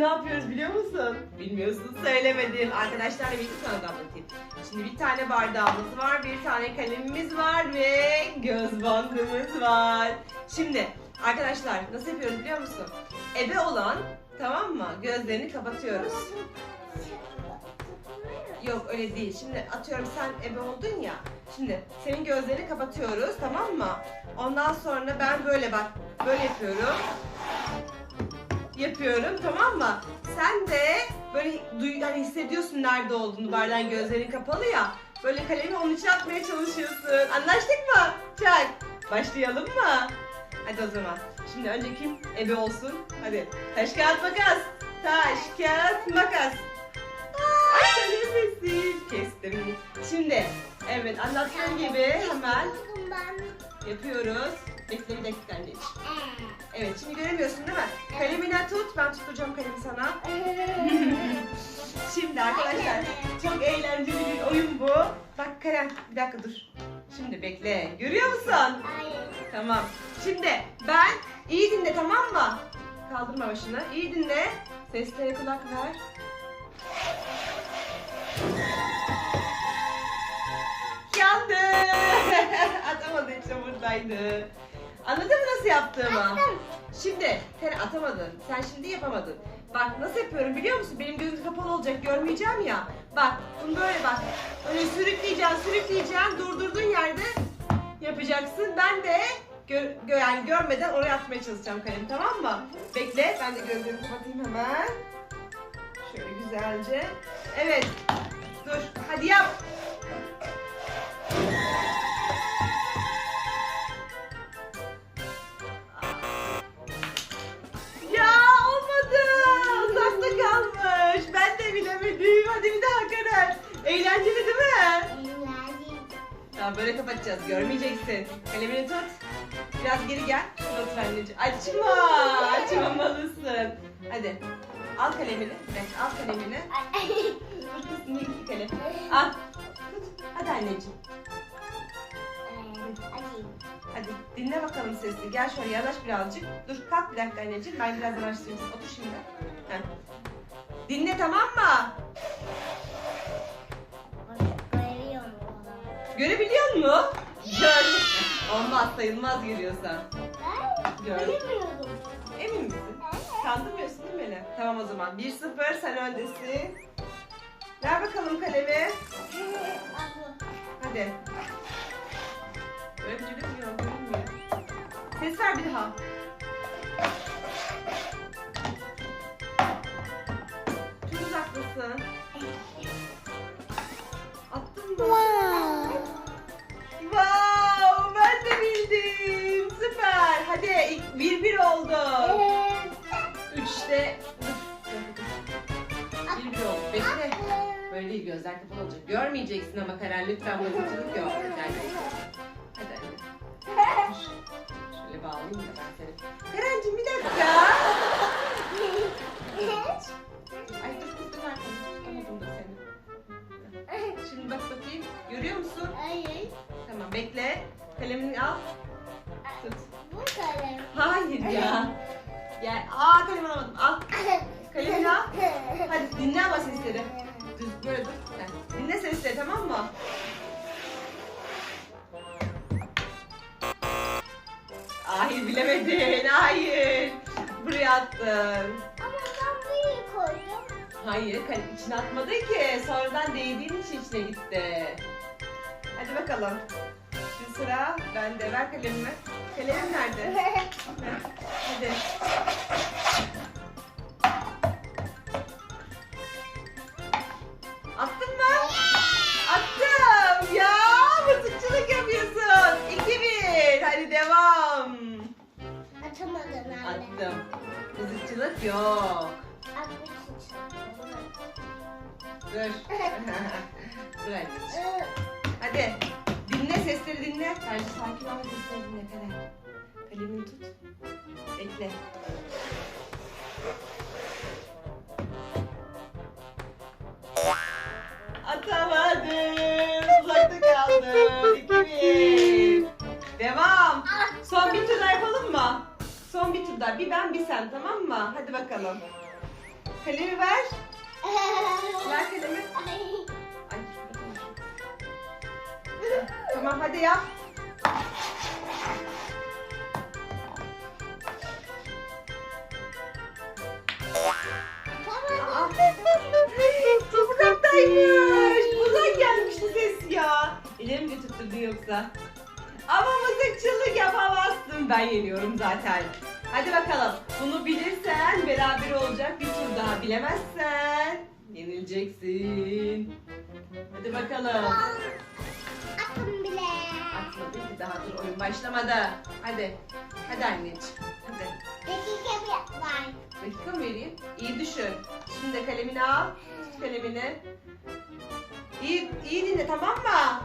ne yapıyoruz biliyor musun? Bilmiyorsun söylemedim. Arkadaşlarla birlikte sana da anlatayım. Şimdi bir tane bardağımız var, bir tane kalemimiz var ve göz bandımız var. Şimdi arkadaşlar nasıl yapıyoruz biliyor musun? Ebe olan tamam mı? Gözlerini kapatıyoruz. Yok öyle değil. Şimdi atıyorum sen ebe oldun ya. Şimdi senin gözlerini kapatıyoruz tamam mı? Ondan sonra ben böyle bak böyle yapıyorum. Yapıyorum tamam mı? Sen de böyle duy, hani hissediyorsun nerede olduğunu bardağın gözlerin kapalı ya. Böyle kalemi onun içine atmaya çalışıyorsun. Anlaştık mı? Çak. Başlayalım mı? Hadi o zaman. Şimdi önce kim ebe olsun? Hadi. Taş kağıt makas. Taş kağıt makas. Ay nefesin. Kestim. Şimdi evet anlattığım gibi hemen yapıyoruz. Bekle bir dakika anneciğim. Evet şimdi göremiyorsun değil mi? Kalemine tut. Ben tutacağım kalemi sana. Şimdi arkadaşlar çok eğlenceli bir oyun bu. Bak Karen bir dakika dur. Şimdi bekle. Görüyor musun? Tamam. Şimdi ben iyi dinle tamam mı? Kaldırma başını. İyi dinle. Seslere kulak ver. Yandı. Atamadı işte buradaydı. Anladın mı nasıl yaptığımı? Şimdi sen atamadın. Sen şimdi yapamadın. Bak nasıl yapıyorum biliyor musun? Benim gözüm kapalı olacak görmeyeceğim ya. Bak bunu böyle bak. Öyle sürükleyeceksin sürükleyeceksin. Durdurduğun yerde yapacaksın. Ben de gö gö- yani görmeden oraya atmaya çalışacağım kalemi tamam mı? Bekle ben de gözlerimi kapatayım hemen. Şöyle güzelce. Evet. Dur hadi yap. Eğlenceli değil mi? Tamam böyle kapatacağız. Görmeyeceksin. Kalemini tut. Biraz geri gel. Otur anneciğim. Açma. Açmamalısın. Hadi. Al kalemini. Evet, al kalemini. Niye gitti kalem? Al. Tut. Hadi anneciğim. Hadi dinle bakalım sesini. Gel şöyle yanaş birazcık. Dur kalk bir dakika anneciğim. Ben biraz yanaştırayım. seni. Otur şimdi. Heh. Dinle tamam mı? Görebiliyor musun? Gör. Olmaz sayılmaz görüyorsan. Gör. Emin misin? Kandırmıyorsun değil mi beni? Tamam o zaman. 1-0 sen öndesin. Ver bakalım kalemi. Hadi. Böyle bir görünmüyor, görünmüyor. Ses ver bir daha. Çok uzaktasın. Attın mı? Bir oldu. Üçte. Bir bir oldu. Bekle. Böyle değil gözler kapalı olacak. Görmeyeceksin ama Karen lütfen mızıkçılık yok. Hadi anne. Şöyle bağlayayım da ben seni. Karencim bir dakika. Ay dur kız dur arkadaşım. Tutamadım da seni. Şimdi bak bakayım. Görüyor musun? Tamam bekle. Kalemini al. Hayır ya. Gel. Aa kalemi alamadım. Al. Kalemini al. Hadi dinle ama sesleri. Düz böyle dur. Heh. Dinle sesleri tamam mı? Hayır bilemedin. Hayır. Buraya attın. Hayır kalem içine atmadı ki. Sonradan değdiğin için içine gitti. Hadi bakalım. Sıra bende. Ver kalemimi. Kalemim nerede? Heh, Hadi. Attın mı? Attım. Ya mızıkçılık yapıyorsun. 2-1. Hadi devam. Attım. Mızıkçılık yok. Dur. Dur anneciğim. Hadi. Dinle sesleri dinle. Bence sakin ol sesleri dinle Kalem. Kalemini tut. Bekle. Atamadım. Uzakta kaldım. 2-1. Devam. Son bir tur daha yapalım mı? Son bir tur daha. Bir ben bir sen tamam mı? Hadi bakalım. Kalemi ver. Ver kalemi. Tamam hadi yap. Uzaktaymış. Buradan gelmişti ses ya. Ellerim götürttürdün yoksa. Ama mızıkçılık yapamazsın. Ben yeniyorum zaten. Hadi bakalım. Bunu bilirsen beraber olacak bir tur daha. Bilemezsen yenileceksin. Hadi bakalım. Daha dur oyun başlamadı. Hadi. Hadi anneciğim. Hadi. Dakika bir var. Dakika mı vereyim? İyi düşün. Şimdi de kalemini al. Tut kalemini. İyi, iyi dinle tamam mı?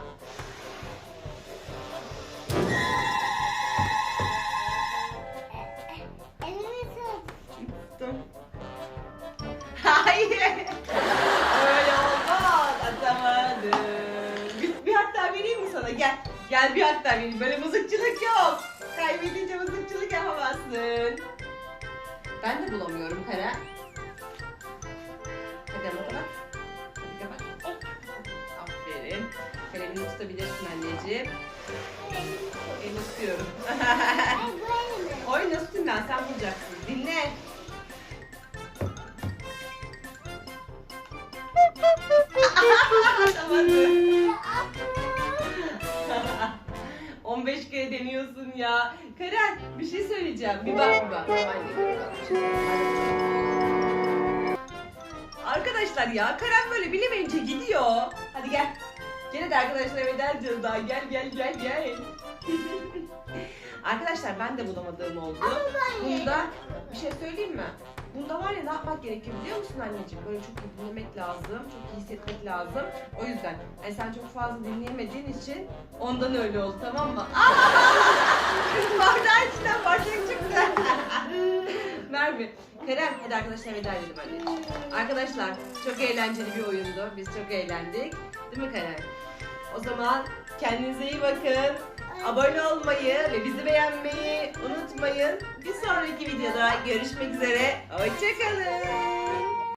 Sana? Gel. Gel bir daha vereyim. Böyle mızıkçılık yok. Kaybedince mızıkçılık yapamazsın. Ben de bulamıyorum Karen. Hadi ama kapat. Hadi kapat. Aferin. Kalemini tutabilirsin anneciğim. Elini tutuyorum. Oyun nasıl dinlen? Sen bulacaksın. Dinle. Atamadı. Ya. Karen bir şey söyleyeceğim. Bir bak bir bak. Arkadaşlar ya Karen böyle bilemeyince gidiyor. Hadi gel. Gene de arkadaşlar veda edeceğiz daha. Gel gel gel gel. Arkadaşlar ben de bulamadığım oldu. Bunda bir şey söyleyeyim mi? Bunda var ya ne yapmak gerekiyor biliyor musun anneciğim? Böyle çok iyi dinlemek lazım, çok iyi hissetmek lazım. O yüzden yani sen çok fazla dinleyemediğin için ondan öyle oldu tamam mı? Bardağın içinden bardak çıktı. Merve, Kerem hadi arkadaşlar veda edelim anneciğim. Arkadaşlar çok eğlenceli bir oyundu. Biz çok eğlendik. Değil mi Kerem? O zaman kendinize iyi bakın. Abone olmayı ve bizi beğenmeyi unutmayın. Bir sonraki videoda görüşmek üzere. Hoşçakalın.